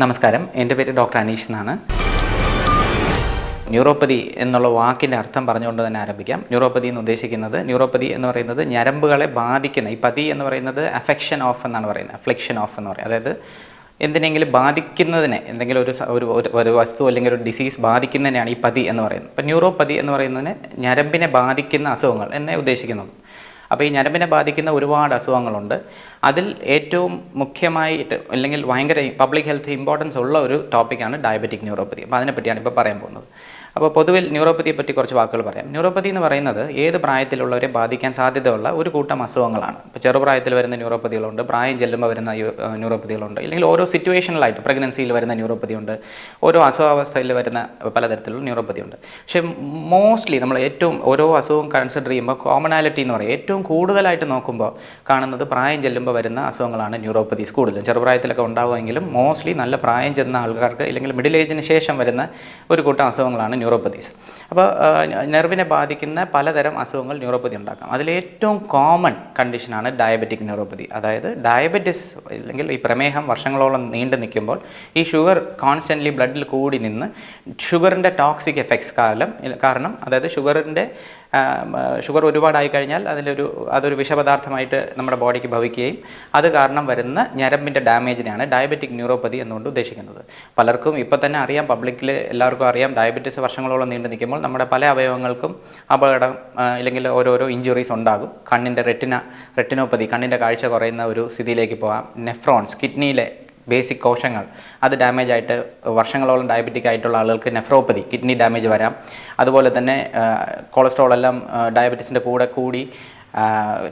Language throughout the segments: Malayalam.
നമസ്കാരം. എന്റെ പേര് ഡോക്ടർ അനീഷ് എന്നാണ്. ന്യൂറോപ്പതി എന്നുള്ള വാക്കിന്റെ അർത്ഥം പറഞ്ഞുകൊണ്ട് തന്നെ ആരംഭിക്കാം. ന്യൂറോപ്പതി എന്ന് ഉദ്ദേശിക്കുന്നത് ന്യൂറോപ്പതി എന്ന് പറയുന്നത് ഞരമ്പുകളെ ബാധിക്കുന്ന ഈ പതി എന്ന് പറയുന്നത് അഫെക്ഷൻ ഓഫ് എന്നാണ് പറയുന്നത് അഫ്ലിക്ഷൻ ഓഫ് എന്ന് പറയുന്നത്. അതായത് എന്തിനെങ്കിലും ബാധിക്കുന്നതിനെ എന്തെങ്കിലും ഒരു ഒരു ഒരു- വസ്തു അല്ലെങ്കിൽ ഒരു ഡിസീസ് ബാധിക്കുന്നതിനെയാണ് ഈ പതി എന്ന് പറയുന്നത്. അപ്പോൾ ന്യൂറോപ്പതി എന്ന് പറയുന്നതിന് ഞരമ്പിനെ ബാധിക്കുന്ന അസുഖങ്ങൾ എന്നേ ഉദ്ദേശിക്കുന്നുള്ളൂ അപ്പോൾ ഈ ഞരമ്പിനെ ബാധിക്കുന്ന ഒരുപാട് അസുഖങ്ങളുണ്ട്. അതിൽ ഏറ്റവും മുഖ്യമായിട്ട് അല്ലെങ്കിൽ ഭയങ്കര പബ്ലിക് ഹെൽത്ത് ഇമ്പോർട്ടൻസ് ഉള്ള ഒരു ടോപ്പിക്കാണ് ഡയബറ്റിക് ന്യൂറോപ്പതി അപ്പോൾ അതിനെപ്പറ്റിയാണ് ഇപ്പോൾ പറയാൻ പോകുന്നത്. അപ്പോൾ പൊതുവിൽ ന്യൂറോപ്പതിയെ പറ്റി കുറച്ച് വാക്കുകൾ പറയാം. ന്യൂറോപ്പതി എന്ന് പറയുന്നത് ഏത് പ്രായത്തിലുള്ളവരെ ബാധിക്കാൻ സാധ്യതയുള്ള ഒരു കൂട്ടം അസുഖങ്ങളാണ്. ഇപ്പോൾ ചെറുപ്രായത്തിൽ വരുന്ന ന്യൂറോപ്പതികളുണ്ട് പ്രായം ചെല്ലുമ്പോൾ വരുന്ന ന്യൂറോപ്പതികളുണ്ട് ഇല്ലെങ്കിൽ ഓരോ സിറ്റുവേഷനിലായിട്ട് പ്രഗ്നൻസിയിൽ വരുന്ന ന്യൂറോപ്പതി ഉണ്ട് ഓരോ അസുഖാവസ്ഥയിൽ വരുന്ന പലതരത്തിലുള്ള ന്യൂറോപ്പതി ഉണ്ട് പക്ഷേ മോസ്റ്റ്ലി നമ്മൾ ഏറ്റവും ഓരോ അസുഖവും കൺസിഡർ ചെയ്യുമ്പോൾ കോമണാലിറ്റി എന്ന് പറയും. ഏറ്റവും കൂടുതലായിട്ട് നോക്കുമ്പോൾ കാണുന്നത് പ്രായം ചെല്ലുമ്പോൾ വരുന്ന അസുഖങ്ങളാണ് ന്യൂറോപ്പതീസ് കൂടുതലും. ചെറുപ്രായത്തിലൊക്കെ ഉണ്ടാവുമെങ്കിലും മോസ്റ്റ്ലി നല്ല പ്രായം ചെന്ന ആൾക്കാർക്ക് അല്ലെങ്കിൽ മിഡിൽ ഏജിന് ശേഷം വരുന്ന ഒരു കൂട്ടം അസുഖങ്ങളാണ് ന്യൂറോപ്പതീസ്. അപ്പോൾ നെർവിനെ ബാധിക്കുന്ന പലതരം അസുഖങ്ങൾ ന്യൂറോപ്പതി ഉണ്ടാക്കാം. അതിലേറ്റവും കോമൺ കണ്ടീഷനാണ് ഡയബറ്റിക് ന്യൂറോപ്പതി. അതായത് ഡയബറ്റിസ് അല്ലെങ്കിൽ ഈ പ്രമേഹം വർഷങ്ങളോളം നീണ്ടു നിൽക്കുമ്പോൾ ഈ ഷുഗർ കോൺസ്റ്റന്റ്ലി ബ്ലഡിൽ കൂടി നിന്ന് ഷുഗറിന്റെ ടോക്സിക് എഫക്ട്സ് കാലം കാരണം അതായത് ഷുഗറിന്റെ ഷുഗർ ഒരുപാടായി കഴിഞ്ഞാൽ അതിലൊരു അതൊരു വിഷപദാർത്ഥമായിട്ട് നമ്മുടെ ബോഡിക്ക് ഭവിക്കുകയും അത് കാരണം വരുന്ന ഞരമ്പിന്റെ ഡാമേജിനെയാണ് ഡയബറ്റിക് ന്യൂറോപ്പതി എന്നുകൊണ്ട് ഉദ്ദേശിക്കുന്നത്. പലർക്കും ഇപ്പോൾ തന്നെ അറിയാം പബ്ലിക്കിൽ എല്ലാവർക്കും അറിയാം ഡയബറ്റീസ് വർഷങ്ങളോളം നീണ്ടു നിൽക്കുമ്പോൾ നമ്മുടെ പല അവയവങ്ങൾക്കും അപകടം ഇല്ലെങ്കിൽ ഓരോരോ ഇഞ്ചുറീസ് ഉണ്ടാകും. കണ്ണിന്റെ റെറ്റിന റെറ്റിനോപ്പതി കണ്ണിന്റെ കാഴ്ച കുറയുന്ന ഒരു സ്ഥിതിയിലേക്ക് പോകാം നെഫ്രോൺസ് കിഡ്നിയിലെ ബേസിക് കോശങ്ങൾ. അത് ഡാമേജ് ആയിട്ട് വർഷങ്ങളോളം ഡയബറ്റിക് ആയിട്ടുള്ള ആളുകൾക്ക് നെഫ്രോപ്പതി കിഡ്നി ഡാമേജ് വരാം. അതുപോലെ തന്നെ കൊളസ്ട്രോൾ എല്ലാം ഡയബറ്റീസിന്റെ കൂടെ കൂടി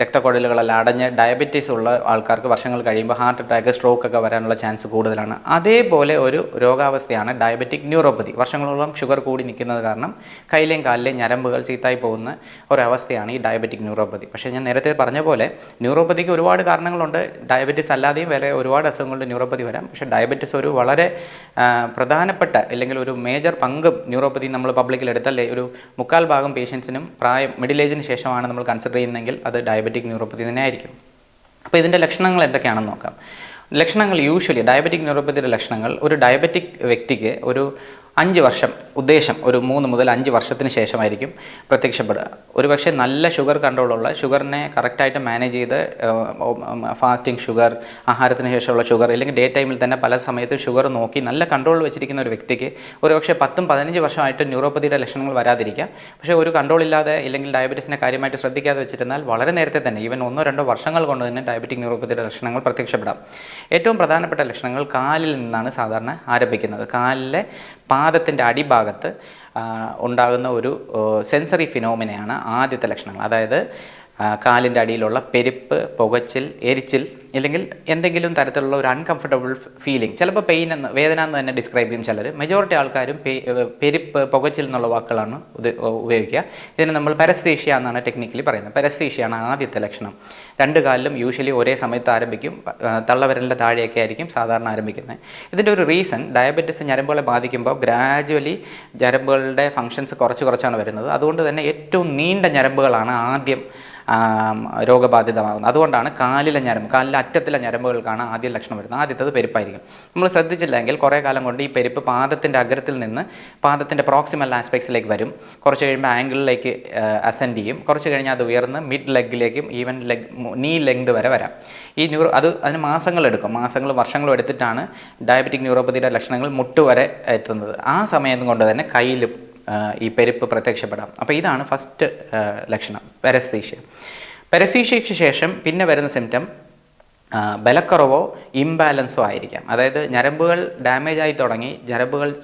രക്തക്കുഴലുകളെല്ലാം അടഞ്ഞ് ഡയബറ്റീസ് ഉള്ള ആൾക്കാർക്ക് വർഷങ്ങൾ കഴിയുമ്പോൾ ഹാർട്ട് അറ്റാക്ക് സ്ട്രോക്ക് ഒക്കെ വരാനുള്ള ചാൻസ് കൂടുതലാണ്. അതേപോലെ ഒരു രോഗാവസ്ഥയാണ് ഡയബറ്റിക് ന്യൂറോപ്പതി വർഷങ്ങളോളം ഷുഗർ കൂടി നിൽക്കുന്നത് കാരണം കയ്യിലെയും കാലിലെയും ഞരമ്പുകൾ ചീത്തായി പോകുന്ന ഒരവസ്ഥയാണ് ഈ ഡയബറ്റിക് ന്യൂറോപ്പതി പക്ഷേ ഞാൻ നേരത്തെ പറഞ്ഞ പോലെ ന്യൂറോപ്പതിക്ക് ഒരുപാട് കാരണങ്ങളുണ്ട്. ഡയബറ്റീസ് അല്ലാതെയും വേറെ ഒരുപാട് അസുഖങ്ങളുടെ ന്യൂറോപ്പതി വരാം. പക്ഷേ ഡയബറ്റീസ് ഒരു വളരെ പ്രധാനപ്പെട്ട അല്ലെങ്കിൽ ഒരു മേജർ പങ്ക് ന്യൂറോപ്പതി നമ്മൾ പബ്ലിക്കിൽ എടുത്താൽ ഒരു മുക്കാൽ ഭാഗം പേഷ്യൻസിനും പ്രായം മിഡിൽ ഏജിന് ശേഷമാണ് നമ്മൾ കൺസിഡർ ചെയ്യുന്നതെങ്കിൽ അത് ഡയബറ്റിക് ന്യൂറോപ്പതി തന്നെ ആയിരിക്കും. അപ്പോൾ ഇതിന്റെ ലക്ഷണങ്ങൾ എന്തൊക്കെയാണെന്ന് നോക്കാം. ലക്ഷണങ്ങൾ യൂഷ്വലി ഡയബറ്റിക് ന്യൂറോപ്പതിയുടെ ലക്ഷണങ്ങൾ ഒരു ഡയബറ്റിക് വ്യക്തിക്ക് ഒരു അഞ്ച് വർഷം ഉദ്ദേശം ഒരു മൂന്ന് മുതൽ അഞ്ച് വർഷത്തിന് ശേഷമായിരിക്കും പ്രത്യക്ഷപ്പെടുക. ഒരുപക്ഷെ നല്ല ഷുഗർ കൺട്രോളുള്ള ഷുഗറിനെ കറക്റ്റായിട്ട് മാനേജ് ചെയ്ത് ഫാസ്റ്റിംഗ് ഷുഗർ ആഹാരത്തിന് ശേഷമുള്ള ഷുഗർ അല്ലെങ്കിൽ ഡേ ടൈമിൽ തന്നെ പല സമയത്തും ഷുഗർ നോക്കി നല്ല കൺട്രോൾ വെച്ചിരിക്കുന്ന ഒരു വ്യക്തിക്ക് ഒരുപക്ഷെ പത്തും പതിനഞ്ച് വർഷമായിട്ട് ന്യൂറോപ്പതിയുടെ ലക്ഷണങ്ങൾ വരാതിരിക്കാം. പക്ഷേ ഒരു കൺട്രോൾ ഇല്ലാതെ ഇല്ലെങ്കിൽ ഡയബറ്റീസിനെ കാര്യമായിട്ട് ശ്രദ്ധിക്കാതെ വെച്ചിരുന്നാൽ വളരെ നേരത്തെ തന്നെ ഈവൻ ഒന്നോ രണ്ടോ വർഷങ്ങൾ കൊണ്ട് തന്നെ ഡയബറ്റിക് ന്യൂറോപ്പതിയുടെ ലക്ഷണങ്ങൾ പ്രത്യക്ഷപ്പെടാം. ഏറ്റവും പ്രധാനപ്പെട്ട ലക്ഷണങ്ങൾ കാലിൽ നിന്നാണ് സാധാരണ ആരംഭിക്കുന്നത്. കാലിലെ പാദത്തിന്റെ അടിഭാഗത്ത് ഉണ്ടാകുന്ന ഒരു സെൻസറി ഫിനോമിനയാണ് ആദ്യത്തെ ലക്ഷണങ്ങൾ. അതായത് കാലിന്റെ അടിയിലുള്ള പെരുപ്പ് പുകച്ചിൽ എരിച്ചിൽ അല്ലെങ്കിൽ എന്തെങ്കിലും തരത്തിലുള്ള ഒരു അൺകംഫർട്ടബിൾ ഫീലിംഗ് ചിലപ്പോൾ പെയിൻ എന്ന് വേദന എന്ന് തന്നെ ഡിസ്ക്രൈബ് ചെയ്യും ചിലർ മെജോറിറ്റി ആൾക്കാരും പെരുപ്പ് പുകച്ചിൽ എന്നുള്ള വാക്കുകളാണ് ഉപയോഗിക്കുക. ഇതിന് നമ്മൾ പരസ്തീഷ്യ എന്നാണ് ടെക്നിക്കലി പറയുന്നത്. പരസ്തീഷ്യയാണ് ആദ്യത്തെ ലക്ഷണം. രണ്ട് കാലിലും യൂഷ്വലി ഒരേ സമയത്ത് ആരംഭിക്കും. തള്ളവരലിന്റെ താഴെയൊക്കെ ആയിരിക്കും സാധാരണ ആരംഭിക്കുന്നത്. ഇതിന്റെ ഒരു റീസൺ ഡയബറ്റിസ് ഞരമ്പുകളെ ബാധിക്കുമ്പോൾ ഗ്രാജുവലി ഞരമ്പുകളുടെ ഫങ്ഷൻസ് കുറച്ച് കുറച്ചാണ് വരുന്നത്. അതുകൊണ്ട് തന്നെ ഏറ്റവും നീണ്ട ഞരമ്പുകളാണ് ആദ്യം രോഗബാധിതമാകുന്നത് അതുകൊണ്ടാണ് കാലിലെ ഞരമ്പ് കാലിലെ അറ്റത്തിലെ ഞരമ്പുകൾക്കാണ് ആദ്യ ലക്ഷണം വരുന്നത്. ആദ്യത്തത് പെരുപ്പായിരിക്കും. നമ്മൾ ശ്രദ്ധിച്ചില്ലെങ്കിൽ കുറേ കാലം കൊണ്ട് ഈ പെരുപ്പ് പാദത്തിന്റെ അഗ്രത്തിൽ നിന്ന് പാദത്തിന്റെ പ്രോക്സിമൽ ആസ്പെക്ട്സിലേക്ക് വരും. കുറച്ച് കഴിയുമ്പോൾ ആംഗിളിലേക്ക് അസെൻഡ് ചെയ്യും. കുറച്ച് കഴിഞ്ഞാൽ അത് ഉയർന്ന് മിഡ് ലെഗിലേക്കും ഈവൻ ലെഗ് നീ ലെങ്ത് വരെ വരാം. ഈ ന്യൂറോ അത് അതിന് മാസങ്ങളെടുക്കും മാസങ്ങളും വർഷങ്ങളും എടുത്തിട്ടാണ് ഡയബറ്റിക് ന്യൂറോപ്പതിയുടെ ലക്ഷണങ്ങൾ മുട്ട് വരെ എത്തുന്നത്. ആ സമയം കൊണ്ട് തന്നെ കയ്യിലും ഈ പെരുപ്പ് പ്രത്യക്ഷപ്പെടാം. അപ്പോൾ ഇതാണ് ഫസ്റ്റ് ലക്ഷണം. പെരസീഷ്യ പെരസീഷ്യയ്ക്ക് ശേഷം പിന്നെ വരുന്ന സിംറ്റം ബലക്കുറവോ ഇംബാലൻസോ ആയിരിക്കാം. അതായത് ഞരമ്പുകൾ ഡാമേജ് ആയി തുടങ്ങി ഞരമ്പുകൾ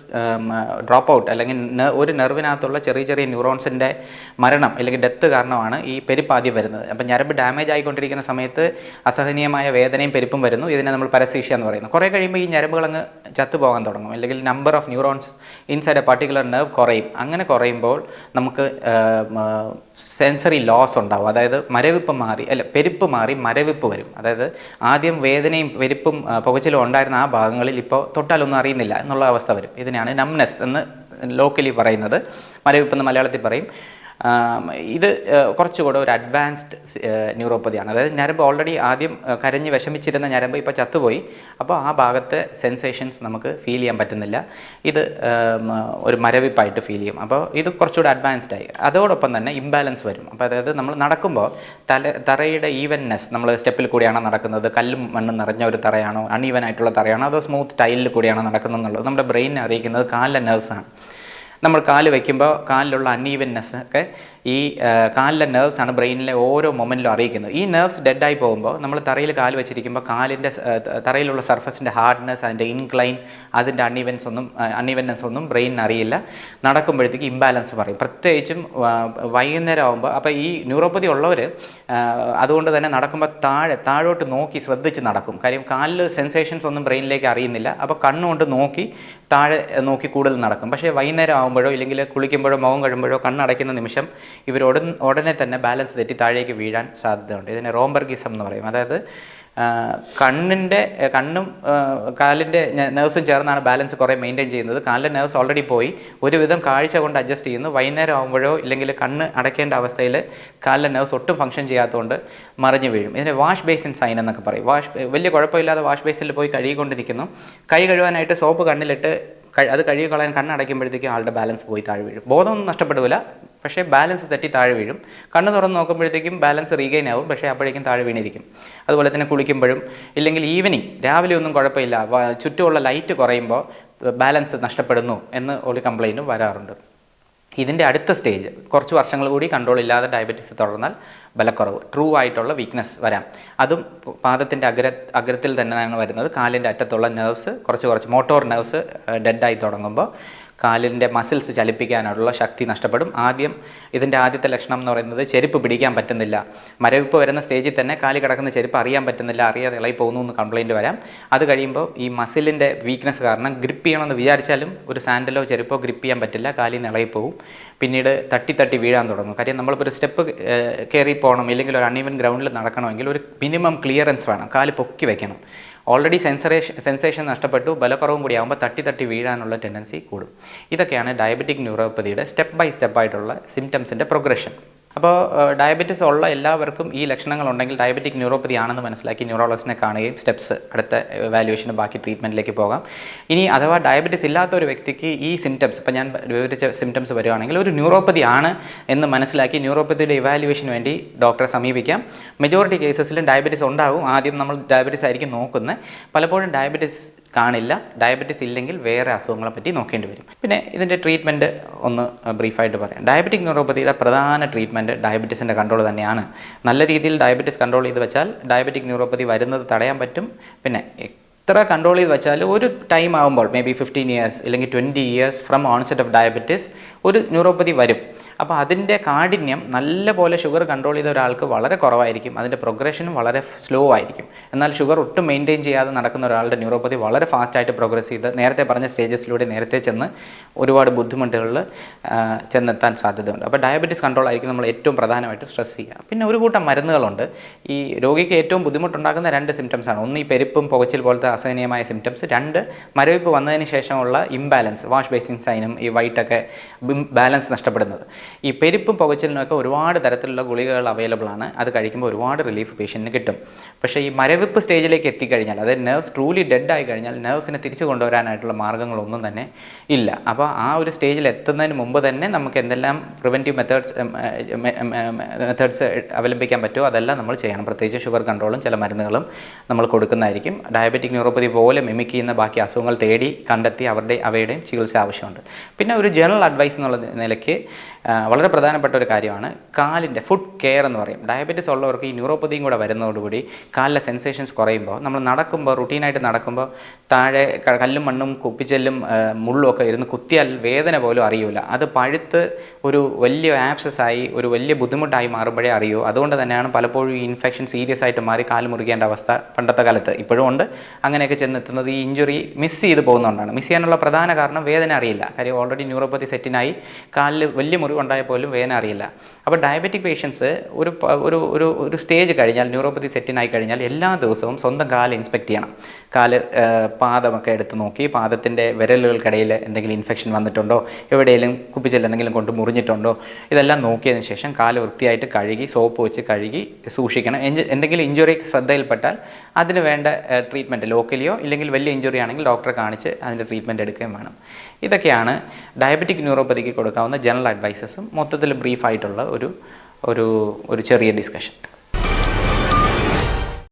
ഡ്രോപ്പ് ഔട്ട് അല്ലെങ്കിൽ ഒരു നെർവിനകത്തുള്ള ചെറിയ ചെറിയ ന്യൂറോൺസിന്റെ മരണം അല്ലെങ്കിൽ ഡെത്ത് കാരണമാണ് ഈ പെരുപ്പ് ആദ്യം വരുന്നത്. അപ്പം ഞരമ്പ് ഡാമേജ് ആയിക്കൊണ്ടിരിക്കുന്ന സമയത്ത് അസഹനീയമായ വേദനയും പെരുപ്പും വരുന്നു. ഇതിനെ നമ്മൾ പരസീഷ്യ എന്ന് പറയുന്നു. കുറേ കഴിയുമ്പോൾ ഈ ഞരമ്പുകൾ അങ്ങ് ചത്തുപോകാൻ തുടങ്ങും. അല്ലെങ്കിൽ number of neurons inside a particular nerve കുറയും. അങ്ങനെ കുറയുമ്പോൾ നമുക്ക് സെൻസറി ലോസ് ഉണ്ടാവും. അതായത് മരവിപ്പ് മാറി അല്ല പെരുപ്പ് മാറി മരവിപ്പ് വരും. അതായത് ആദ്യം വേദനയും വെരുപ്പും പുകച്ചിലും ഉണ്ടായിരുന്ന ആ ഭാഗങ്ങളിൽ ഇപ്പോൾ തൊട്ടാലൊന്നും അറിയുന്നില്ല എന്നുള്ള അവസ്ഥ വരും. ഇതിനെയാണ് നംനെസ് എന്ന് ലോക്കലി പറയുന്നത്. മരവിപ്പെന്ന് മലയാളത്തിൽ പറയും. ഇത് കുറച്ചുകൂടെ ഒരു അഡ്വാൻസ്ഡ് ന്യൂറോപ്പതിയാണ് അതായത് ഞരമ്പ് ഓൾറെഡി ആദ്യം കരഞ്ഞ് വിഷമിച്ചിരുന്ന ഞരമ്പ് ഇപ്പോൾ ചത്തുപോയി. അപ്പോൾ ആ ഭാഗത്തെ സെൻസേഷൻസ് നമുക്ക് ഫീൽ ചെയ്യാൻ പറ്റുന്നില്ല. ഇത് ഒരു മരവിപ്പായിട്ട് ഫീൽ ചെയ്യും. അപ്പോൾ ഇത് കുറച്ചുകൂടെ അഡ്വാൻസ്ഡ് ആയി. അതോടൊപ്പം തന്നെ ഇംബാലൻസ് വരും. അപ്പോൾ അതായത് നമ്മൾ നടക്കുമ്പോൾ തല തറയുടെ ഈവൻനെസ് നമ്മൾ സ്റ്റെപ്പിൽ കൂടിയാണോ നടക്കുന്നത്? കല്ലും മണ്ണും നിറഞ്ഞ ഒരു തറയാണോ? അൺഈവൻ ആയിട്ടുള്ള തറയാണോ? അതോ സ്മൂത്ത് ടൈലിൽ കൂടിയാണോ നടക്കുന്നത് എന്നുള്ളത് നമ്മുടെ ബ്രെയിനെ അറിയിക്കുന്നത് കാലിലെ നെർവ്സാണ് നമ്മൾ കാൽ വയ്ക്കുമ്പോൾ കാലിലുള്ള അൺഈവൻനെസ് ഒക്കെ ഈ കാലിലെ നെർവ്സ് ആണ് ബ്രെയിനിലെ ഓരോ മൊമെന്റിലും അറിയിക്കുന്നത്. ഈ നെർവ്സ് ഡെഡായി പോകുമ്പോൾ നമ്മൾ തറയിൽ കാൽ വെച്ചിരിക്കുമ്പോൾ കാലിന്റെ തറയിലുള്ള സർഫസിന്റെ ഹാർഡ്നെസ് അതിന്റെ ഇൻക്ലൈൻ അതിന്റെ അൺഈവൻസ് ഒന്നും അൺഈവൻനെസ് ഒന്നും ബ്രെയിനിന് അറിയില്ല. നടക്കുമ്പോഴത്തേക്ക് ഇംബാലൻസ് പറയും. പ്രത്യേകിച്ചും വൈകുന്നേരം ആകുമ്പോൾ അപ്പോൾ ഈ ന്യൂറോപ്പതി ഉള്ളവർ അതുകൊണ്ട് തന്നെ നടക്കുമ്പോൾ താഴെ താഴോട്ട് നോക്കി ശ്രദ്ധിച്ച് നടക്കും. കാര്യം കാലിൽ സെൻസേഷൻസ് ഒന്നും ബ്രെയിനിലേക്ക് അറിയുന്നില്ല. അപ്പോൾ കണ്ണുകൊണ്ട് നോക്കി താഴെ നോക്കി കൂടുതൽ നടക്കും. പക്ഷേ വൈകുന്നേരം ആകുമ്പോഴോ ഇല്ലെങ്കിൽ കുളിക്കുമ്പോഴോ മുഖം കഴിയുമ്പോഴോ കണ്ണടയ്ക്കുന്ന നിമിഷം ഇവർ ഉടൻ ഉടനെ തന്നെ ബാലൻസ് തെറ്റി താഴേക്ക് വീഴാൻ സാധ്യതയുണ്ട്. ഇതിനെ റോംബർഗിസം എന്ന് പറയും. അതായത് കണ്ണിന്റെ കണ്ണും കാലിന്റെ നെർവ്സും ചേർന്നാണ് ബാലൻസ് കുറേ മെയിന്റെയിൻ ചെയ്യുന്നത്. കാലിന്റെ നെർവ്സ് ഓൾറെഡി പോയി. ഒരുവിധം കാഴ്ച കൊണ്ട് അഡ്ജസ്റ്റ് ചെയ്യുന്നു. വൈകുന്നേരം ആകുമ്പോഴോ ഇല്ലെങ്കിൽ കണ്ണ് അടയ്ക്കേണ്ട അവസ്ഥയിൽ കാലിലെ നെർവ്സ് ഒട്ടും ഫംഗ്ഷൻ ചെയ്യാത്തതുകൊണ്ട് മറിഞ്ഞു വീഴും. ഇതിനെ വാഷ് ബേസിൻ സൈൻ എന്നൊക്കെ പറയും. വാഷ് വലിയ കുഴപ്പമില്ലാതെ വാഷ് ബേസിൽ പോയി കഴുകിക്കൊണ്ടിരിക്കുന്നു. കൈ കഴുകാനായിട്ട് സോപ്പ് കണ്ണിലിട്ട് അത് കഴുകി കളയാൻ കണ്ണടയ്ക്കുമ്പോഴത്തേക്കും ആളുടെ ബാലൻസ് പോയി താഴെ വീഴും. ബോധമൊന്നും നഷ്ടപ്പെടില്ല പക്ഷേ ബാലൻസ് തെറ്റി താഴെ വീഴും. കണ്ണ് തുറന്ന് നോക്കുമ്പോഴത്തേക്കും ബാലൻസ് റീഗെയിൻ ആവും. പക്ഷേ അപ്പോഴേക്കും താഴെ വീണിരിക്കും. അതുപോലെ തന്നെ കുളിക്കുമ്പോഴും ഇല്ലെങ്കിൽ ഈവനിങ് രാവിലെ ഒന്നും കുഴപ്പമില്ല. ചുറ്റുമുള്ള ലൈറ്റ് കുറയുമ്പോൾ ബാലൻസ് നഷ്ടപ്പെടുന്നു എന്ന് ഒരു കംപ്ലൈന്റും വരാറുണ്ട്. ഇതിന്റെ അടുത്ത സ്റ്റേജ് കുറച്ച് വർഷങ്ങൾ കൂടി കൺട്രോൾ ഇല്ലാതെ ഡയബറ്റീസ് തുടർന്നാൽ ബലക്കുറവ് ട്രൂ ആയിട്ടുള്ള വീക്ക്നെസ് വരാം. അതും പാദത്തിന്റെ അഗ്ര അഗ്രത്തിൽ തന്നെയാണ് വരുന്നത്. കാലിന്റെ അറ്റത്തുള്ള നെർവ്സ് കുറച്ച് കുറച്ച് മോട്ടോർ നെർവ്സ് ഡെഡായി തുടങ്ങുമ്പോൾ കാലിന്റെ മസിൽസ് ചലിപ്പിക്കാനുള്ള ശക്തി നഷ്ടപ്പെടും. ആദ്യം ഇതിന്റെ ആദ്യത്തെ ലക്ഷണം എന്ന് പറയുന്നത് ചെരുപ്പ് പിടിക്കാൻ പറ്റുന്നില്ല. മരവിപ്പ് വരുന്ന സ്റ്റേജിൽ തന്നെ കാലി കിടക്കുന്ന ചെരുപ്പ് അറിയാൻ പറ്റുന്നില്ല അറിയാതെ ഇളകി പോകുന്നു എന്ന് കംപ്ലയിന്റ് വരാം. അത് കഴിയുമ്പോൾ ഈ മസിലിന്റെ വീക്ക്നെസ് കാരണം ഗ്രിപ്പ് ചെയ്യണമെന്ന് വിചാരിച്ചാലും ഒരു സാൻഡലോ ചെരുപ്പോ ഗ്രിപ്പ് ചെയ്യാൻ പറ്റില്ല കാലിൽ നിന്ന് ഇളകി പിന്നീട് തട്ടി തട്ടി വീഴാൻ തുടങ്ങും. കാര്യം നമ്മളിപ്പോൾ ഒരു സ്റ്റെപ്പ് കയറി പോകണം ഇല്ലെങ്കിൽ ഒരു അൺഈവൻ ഗ്രൗണ്ടിൽ നടക്കണമെങ്കിൽ ഒരു മിനിമം ക്ലിയറൻസ് വേണം. കാൽ പൊക്കി വെക്കണം. ഓൾറെഡി സെൻസറേഷൻ സെൻസേഷൻ നഷ്ടപ്പെട്ടു ബലക്കുറവും കൂടി ആകുമ്പോൾ തട്ടി തട്ടി വീഴാനുള്ള ടെൻഡൻസി കൂടും. ഇതൊക്കെയാണ് ഡയബറ്റിക് ന്യൂറോപ്പതിയുടെ സ്റ്റെപ്പ് ബൈ സ്റ്റെപ്പ് ആയിട്ടുള്ള സിംറ്റംസിന്റെ പ്രോഗ്രഷൻ അപ്പോൾ ഡയബറ്റിസ് ഉള്ള എല്ലാവർക്കും ഈ ലക്ഷണങ്ങൾ ഉണ്ടെങ്കിൽ ഡയബറ്റിക് ന്യൂറോപ്പതി ആണെന്ന് മനസ്സിലാക്കി ന്യൂറോളജിസ്റ്റിനെ കാണുകയും സ്റ്റെപ്സ് അടുത്ത വാല്യുവേഷന് ബാക്കി ട്രീറ്റ്മെന്റിലേക്ക് പോകാം. ഇനി അഥവാ ഡയബറ്റിസ് ഇല്ലാത്ത ഒരു വ്യക്തിക്ക് ഈ സിംറ്റംസ് ഇപ്പോൾ ഞാൻ വിവരിച്ച സിംറ്റംസ് വരുവാണെങ്കിൽ ഒരു ന്യൂറോപ്പതി ആണ് എന്ന് മനസ്സിലാക്കി ന്യൂറോപ്പതിയുടെ ഇവാലുവേഷന് വേണ്ടി ഡോക്ടറെ സമീപിക്കാം. മെജോറിറ്റി കേസസിലും ഡയബറ്റിസ് ഉണ്ടാകും ആദ്യം നമ്മൾ ഡയബറ്റിസ് ആയിരിക്കും നോക്കുന്നത്. പലപ്പോഴും ഡയബറ്റിസ് കാണില്ല. ഡയബറ്റിസ് ഇല്ലെങ്കിൽ വേറെ അസുഖങ്ങളെ പറ്റി നോക്കേണ്ടി വരും. പിന്നെ ഇതിന്റെ ട്രീറ്റ്മെന്റ് ഒന്ന് ബ്രീഫായിട്ട് പറയാം. ഡയബറ്റിക് ന്യൂറോപ്പതിയുടെ പ്രധാന ട്രീറ്റ്മെന്റ് ഡയബറ്റീസിന്റെ കൺട്രോൾ തന്നെയാണ്. നല്ല രീതിയിൽ ഡയബറ്റിസ് കൺട്രോൾ ചെയ്ത് വെച്ചാൽ ഡയബറ്റിക് ന്യൂറോപ്പതി വരുന്നത് തടയാൻ പറ്റും. പിന്നെ എത്ര കൺട്രോൾ ചെയ്ത് വെച്ചാൽ ഒരു ടൈം ആകുമ്പോൾ മേ ബി ഫിഫ്റ്റീൻ ഇയേഴ്സ് അല്ലെങ്കിൽ twenty years from onset of diabetes ഒരു ന്യൂറോപ്പതി വരും. അപ്പോൾ അതിന്റെ കാഠിന്യം നല്ല പോലെ ഷുഗർ കൺട്രോൾ ചെയ്ത ഒരാൾക്ക് വളരെ കുറവായിരിക്കും. അതിന്റെ പ്രോഗ്രഷനും വളരെ സ്ലോ ആയിരിക്കും. എന്നാൽ ഷുഗർ ഒട്ടും മെയിന്റെയിൻ ചെയ്യാതെ നടക്കുന്ന ഒരാളുടെ ന്യൂറോപ്പതി വളരെ ഫാസ്റ്റായിട്ട് പ്രോഗ്രസ് ചെയ്ത് നേരത്തെ പറഞ്ഞ സ്റ്റേജസിലൂടെ നേരത്തെ ചെന്ന് ഒരുപാട് ബുദ്ധിമുട്ടുകളിൽ ചെന്നെത്താൻ സാധ്യതയുണ്ട്. അപ്പോൾ ഡയബറ്റീസ് കൺട്രോൾ ആയിരിക്കും നമ്മൾ ഏറ്റവും പ്രധാനമായിട്ട് സ്ട്രെസ് ചെയ്യുക. പിന്നെ ഒരു കൂട്ടം മരുന്നുകളുണ്ട്. ഈ രോഗിക്ക് ഏറ്റവും ബുദ്ധിമുട്ടുണ്ടാക്കുന്ന രണ്ട് സിംറ്റംസ് ആണ്. ഒന്ന് ഈ പെരുപ്പും പുകച്ചിൽ പോലത്തെ അസഹനീയമായ സിംറ്റംസ് രണ്ട് മരവിപ്പ് വന്നതിന് ശേഷമുള്ള ഇംബാലൻസ് വാഷ് ബേസിൻ സൈനും ഈ വൈറ്റൊക്കെ ബാലൻസ് നഷ്ടപ്പെടുന്നത്. ഈ പെരുപ്പും പുകച്ചിലിനൊക്കെ ഒരുപാട് തരത്തിലുള്ള ഗുളികകൾ അവൈലബിൾ ആണ്. അത് കഴിക്കുമ്പോൾ ഒരുപാട് റിലീഫ് പേഷ്യന്റിന് കിട്ടും. പക്ഷേ ഈ മരവിപ്പ് സ്റ്റേജിലേക്ക് എത്തിക്കഴിഞ്ഞാൽ അതായത് നെർവ്സ് ട്രൂലി ഡെഡ് ആയി കഴിഞ്ഞാൽ നെർവ്സിനെ തിരിച്ചു കൊണ്ടുവരാനായിട്ടുള്ള മാർഗങ്ങളൊന്നും തന്നെ ഇല്ല. അപ്പോൾ ആ ഒരു സ്റ്റേജിൽ എത്തുന്നതിന് മുമ്പ് തന്നെ നമുക്ക് എന്തെല്ലാം പ്രിവെന്റീവ് മെത്തേഡ്സ് മെത്തേഡ്സ് അവലംബിക്കാൻ പറ്റുമോ? അതെല്ലാം നമ്മൾ ചെയ്യണം. പ്രത്യേകിച്ച് ഷുഗർ കൺട്രോളും ചില മരുന്നുകളും നമ്മൾ കൊടുക്കുന്നതായിരിക്കും. ഡയബറ്റിക് ന്യൂറോപ്പതി പോലെ മിമിക് ചെയ്യുന്ന ബാക്കി അസുഖങ്ങൾ തേടി കണ്ടെത്തി അവരുടെ അവയുടെയും ചികിത്സ ആവശ്യമുണ്ട്. പിന്നെ ഒരു ജനറൽ അഡ്വൈസ് എന്നുള്ള നിലയ്ക്ക് വളരെ പ്രധാനപ്പെട്ട ഒരു കാര്യമാണ്. കാലിന്റെ ഫുഡ് കെയർ എന്ന് പറയും. ഡയബറ്റിസ് ഉള്ളവർക്ക് ഈ ന്യൂറോപ്പതിയും കൂടെ വരുന്നതോടുകൂടി കാലിലെ സെൻസേഷൻസ് കുറയുമ്പോൾ നമ്മൾ നടക്കുമ്പോൾ റുട്ടീനായിട്ട് നടക്കുമ്പോൾ താഴെ കല്ലും മണ്ണും കുപ്പിച്ചെല്ലും മുള്ളും ഒക്കെ ഇരുന്ന് കുത്തിയാൽ വേദന പോലും അറിയൂല. അത് പഴുത്ത് ഒരു വലിയ ആയി ഒരു വലിയ ബുദ്ധിമുട്ടായി മാറുമ്പോഴേ അറിയൂ. അതുകൊണ്ട് തന്നെയാണ് പലപ്പോഴും ഈ ഇൻഫെക്ഷൻ സീരിയസ് ആയിട്ട് മാറി കാൽ മുറിക്കേണ്ട അവസ്ഥ പണ്ടത്തെ കാലത്ത് ഇപ്പോഴും ഉണ്ട്. അങ്ങനെയൊക്കെ ചെന്നെത്തുന്നത് ഈ ഇഞ്ചുറി മിസ് ചെയ്ത് പോകുന്നതുകൊണ്ടാണ്. മിസ് ചെയ്യാനുള്ള പ്രധാന കാരണം വേദന അറിയില്ല. കാര്യം ഓൾറെഡി ന്യൂറോപ്പതി സെറ്റിനായി കാലിൽ വലിയ മുറിവ് ഉണ്ടായാൽ പോലും വേദന അറിയില്ല. അപ്പോൾ ഡയബറ്റിക് പേഷ്യൻസ് ഒരു ഒരു ഒരു ഒരു സ്റ്റേജ് കഴിഞ്ഞാൽ ന്യൂറോപ്പതി സെറ്റിനായി കഴിഞ്ഞാൽ എല്ലാ ദിവസവും സ്വന്തം കാൽ ഇൻസ്പെക്ട് ചെയ്യണം. കാൽ പാദമൊക്കെ എടുത്ത് നോക്കി പാദത്തിന്റെ വിരലുകൾക്കിടയിൽ എന്തെങ്കിലും ഇൻഫെക്ഷൻ വന്നിട്ടുണ്ടോ എവിടെയെങ്കിലും കുപ്പിച്ചിൽ എന്തെങ്കിലും കൊണ്ട് മുറിഞ്ഞിട്ടുണ്ടോ ഇതെല്ലാം നോക്കിയതിന് ശേഷം കാൽ വൃത്തിയായിട്ട് കഴുകി സോപ്പ് വെച്ച് കഴുകി സൂക്ഷിക്കണം. എന്തെങ്കിലും ഇഞ്ചുറി ശ്രദ്ധയിൽപ്പെട്ടാൽ അതിന് വേണ്ട ട്രീറ്റ്മെന്റ് ലോക്കലിയോ ഇല്ലെങ്കിൽ വലിയ ഇഞ്ചുറി ആണെങ്കിൽ ഡോക്ടറെ കാണിച്ച് അതിന്റെ ട്രീറ്റ്മെന്റ് എടുക്കുകയും വേണം. ഇതൊക്കെയാണ് ഡയബറ്റിക് ന്യൂറോപ്പതിക്ക് കൊടുക്കാവുന്ന ജനറൽ അഡ്വൈസസും മൊത്തത്തിൽ ബ്രീഫായിട്ടുള്ള ഒരു ഒരു ഒരു ചെറിയ ഡിസ്കഷൻ